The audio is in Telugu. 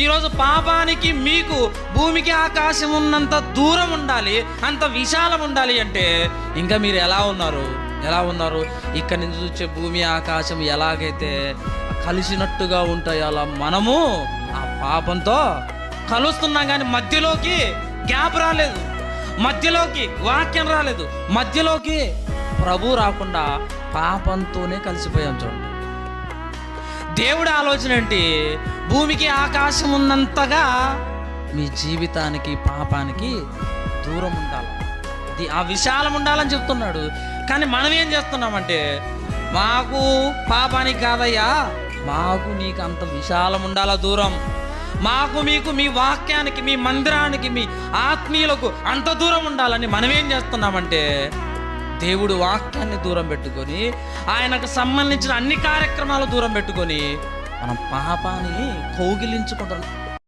ఈరోజు పాపానికి మీకు భూమికి ఆకాశం ఉన్నంత దూరం ఉండాలి అంత విశాలం ఉండాలి అంటే ఇంకా మీరు ఎలా ఉన్నారు? ఎలా ఉన్నారు? ఇక్కడి నుంచి చూసే భూమి ఆకాశం ఎలాగైతే కలిసినట్టుగా ఉంటాయో అలా మనము ఆ పాపంతో కలుస్తున్నాం. కానీ మధ్యలోకి గ్యాప్ రాలేదు. మధ్యలోకి వాక్యం రాలేదు. మధ్యలోకి ప్రభు రాకుండా పాపంతోనే కలిసిపోయాం చూడండి. దేవుడి ఆలోచన ఏంటి? భూమికి ఆకాశం ఉన్నంతగా మీ జీవితానికి పాపానికి దూరం ఉండాలి. ఆ విశాలం ఉండాలని చెప్తున్నాడు. కానీ మనం ఏం చేస్తున్నామంటే మాకు పాపానికి కాదయ్యా మాకు నీకు అంత విశాలం ఉండాలా దూరం? మాకు మీకు మీ వాక్యానికి మీ మందిరానికి మీ ఆత్మీయులకు అంత దూరం ఉండాలని మనం ఏం చేస్తున్నామంటే దేవుడు వాక్యాన్ని దూరం పెట్టుకొని ఆయనకు సంబంధించిన అన్ని కార్యక్రమాలు దూరం పెట్టుకొని మనం పాపాన్ని కౌగిలించుకుంటాం